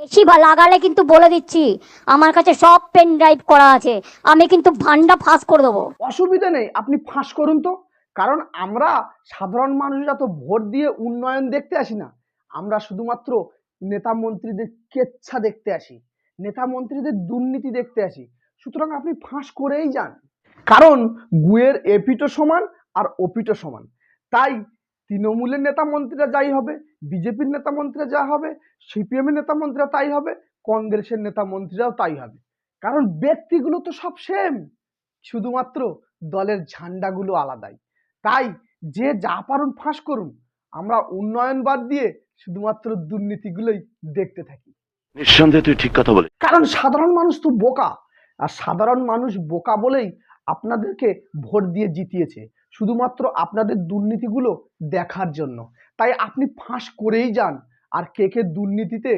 বেশি বা লাগালে কিন্তু বলে দিচ্ছি, আমার কাছে সব পেন ড্রাইভ করা আছে, আমি কিন্তু ভান্ডা ফাঁস করে দেবো। অসুবিধা নেই, আপনি ফাঁস করুন তো। কারণ আমরা সাধারণ মানুষরা তো ভোট দিয়ে উন্নয়ন দেখতে আসি না। আমরা শুধুমাত্র নেতা মন্ত্রীদের কেচ্ছা দেখতে আসি, নেতা মন্ত্রীদের দুর্নীতি দেখতে আসি। সুতরাং আপনি ফাঁস করেই যান। কারণ গুয়ের এপিটো সমান আর ওপিটো সমান। তাই তৃণমূলের নেতা মন্ত্রীরা যাই হবে বিজেপির নেতা মন্ত্রীরা যা হবে সিপিএমের নেতা মন্ত্রীরা তাই হবে কংগ্রেসের নেতা মন্ত্রীরাও তাই হবে। কারণ ব্যক্তিগুলো তো সব সেম শুধুমাত্র দলের ঝান্ডাগুলো আলাদাই। তাই যে যা পারুন ফাঁস করুন আমরা উন্নয়ন বাদ দিয়ে শুধুমাত্র দুর্নীতিগুলোই দেখতে থাকি। নিঃসন্দেহে তুই ঠিক কথা বলে কারণ সাধারণ মানুষ তো বোকা আর সাধারণ মানুষ বোকা বলেই আপনাদেরকে ভোট দিয়ে জিতিয়েছে। শুধুমাত্র আপনাদের দুর্নীতিগুলো দেখার জন্য। তাই আপনি ফাঁস করেই যান। আর কে কে দুর্নীতিতে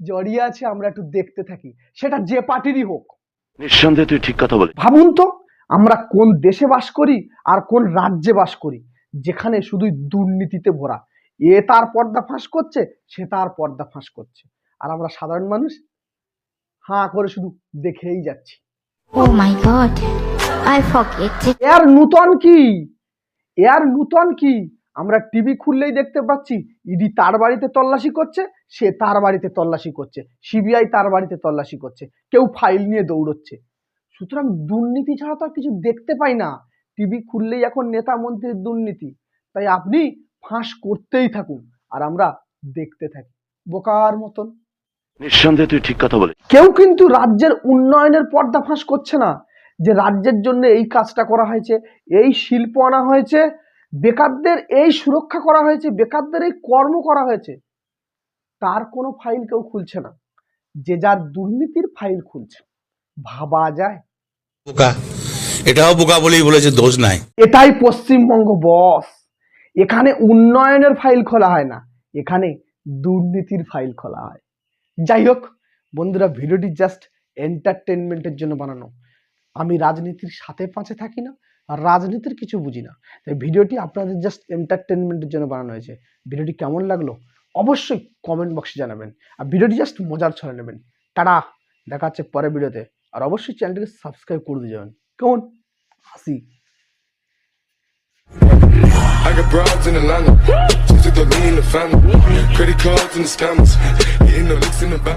জড়িয়ে আছে আমরা একটু দেখতে থাকি। সেটা যে পার্টিরই হোক। নিঃসন্দেহে তুই ঠিক কথা বলে ভাবুন তো আমরা কোন দেশে বাস করি আর কোন রাজ্যে বাস করি? যেখানে শুধুই দুর্নীতিতে ভরা। এ তার পর্দা ফাঁস করছে সে তার পর্দা ফাঁস করছে। আর আমরা সাধারণ মানুষ হাঁ করে শুধু দেখেই যাচ্ছি। Oh my god, Forget it. এর নূতন কি? এর নূতন কি? আমরা টিভি খুললেই দেখতে পাচ্ছি ইডি তার বাড়িতে তল্লাশি করছে সে তার বাড়িতে তল্লাশি করছে সিবিআই তার বাড়িতে তল্লাশি করছে কেউ ফাইল নিয়ে দৌড়চ্ছে। সুতরাং দুর্নীতি ছাড়া তো আর কিছু দেখতে পাই না। টিভি খুললেই এখন নেতা মন্ত্রীর দুর্নীতি। তাই আপনি ফাঁস করতেই থাকুন আর আমরা দেখতে থাকি বোকার মতন। নিঃসন্দেহে তুই ঠিক কথা বলে কেউ কিন্তু রাজ্যের উন্নয়নের পর্দা ফাঁস করছে না। যে রাজ্যের জন্য এই কাজটা করা হয়েছে এই শিল্প আনা হয়েছে বেকারদের এই সুরক্ষা করা হয়েছে বেকারদের এই কর্ম করা হয়েছে তার কোনো ফাইল কেউ খুলছে না। যে যার দুর্নীতির ফাইল খুলছে ভাবা যায়। বোকা। এটাও বোকা বলেই বলেছে দোষ নাই। এটাই পশ্চিমবঙ্গ বস এখানে উন্নয়নের ফাইল খোলা হয় না এখানে দুর্নীতির ফাইল খোলা হয়। যাই হোক বন্ধুরা ভিডিওটি জাস্ট এন্টারটেনমেন্টের জন্য বানানো। আমি রাজনীতির সাথে পাঁচে থাকি না, আর রাজনীতির কিছু বুঝি না তাই ভিডিওটি আপনাদের জাস্ট এন্টারটেনমেন্টের জন্য বানানো হয়েছে ভিডিওটি কেমন লাগল অবশ্যই কমেন্ট বক্সে জানাবেন আর ভিডিওটি জাস্ট মজার ছড়ে নেবেন টাটা দেখা হচ্ছে পরের ভিডিওতে আর অবশ্যই চ্যানেলটিকে সাবস্ক্রাইব করে দিয়ে যাবেন কেমন হাসি I got broads in Atlanta. Just took the lean the family. Credit cards and the scammers. Hitting the licks in the back.